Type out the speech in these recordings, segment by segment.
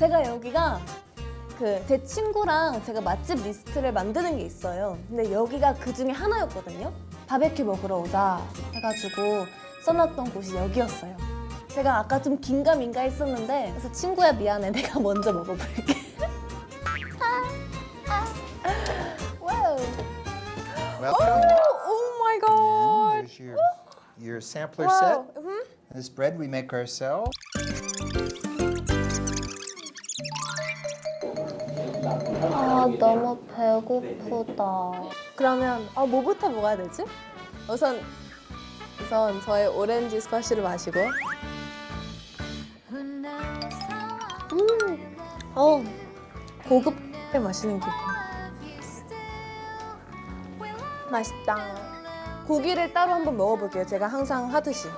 제가 여기가 그 제 친구랑 제가 맛집 리스트를 만드는 게 있어요. 근데 여기가 그 중에 하나였거든요. 바베큐 먹으러 오자 해가지고 써놨던 곳이 여기였어요. 제가 아까 좀 긴가민가 했었는데 그래서 친구야 미안해 내가 먼저 먹어볼게. 와우. Welcome. 오 마이 갓. Here's your, your sampler 와우. set. 음. This bread we make ourselves. 배고프다. 그러면 아 뭐부터 먹어야 되지? 우선 우선 저의 오렌지 스쿼시를 마시고. 음, 어 고급 마시는 기분. 맛있다. 고기를 따로 한번 먹어볼게요. 제가 항상 하듯이.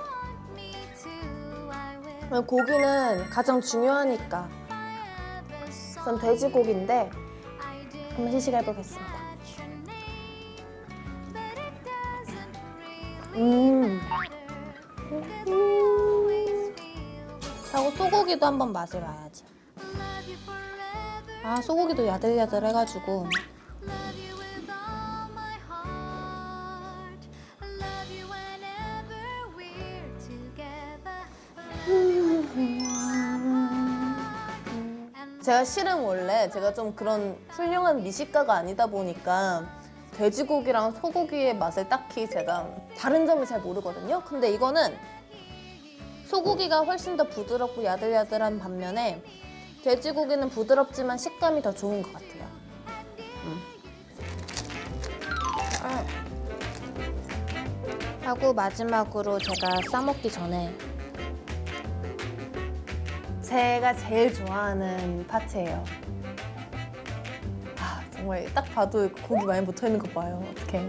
고기는 가장 중요하니까. 우선 돼지고기인데 한번 시식해 보겠습니다. 음. 음. 하고 소고기도 한번 맛을 봐야지. 아 소고기도 야들야들 해가지고 제가 실은 원래 제가 좀 그런 훌륭한 미식가가 아니다 보니까 돼지고기랑 소고기의 맛을 딱히 제가 다른 점을 잘 모르거든요. 근데 이거는 소고기가 훨씬 더 부드럽고 야들야들한 반면에 돼지고기는 부드럽지만 식감이 더 좋은 것 같아요. 음. 아. 하고 마지막으로 제가 싸먹기 전에 제가 제일 좋아하는 파트예요. 아 정말 딱 봐도 고기 많이 붙어 있는 거 봐요. 어떡해.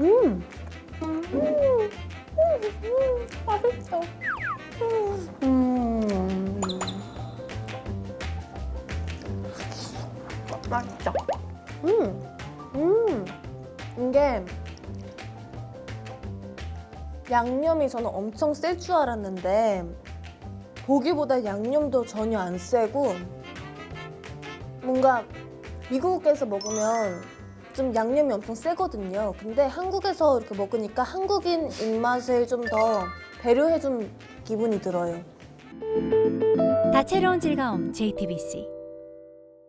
음. 음. 음. 음. 맛있어. 음. 맛있죠? 음. 음. 이게 양념이 저는 엄청 셀 줄 알았는데 보기보다 양념도 전혀 안 세고 뭔가 미국에서 먹으면 좀 양념이 엄청 세거든요. 근데 한국에서 이렇게 먹으니까 한국인 입맛을 좀 더 배려해준 기분이 들어요. 다채로운 즐거움 JTBC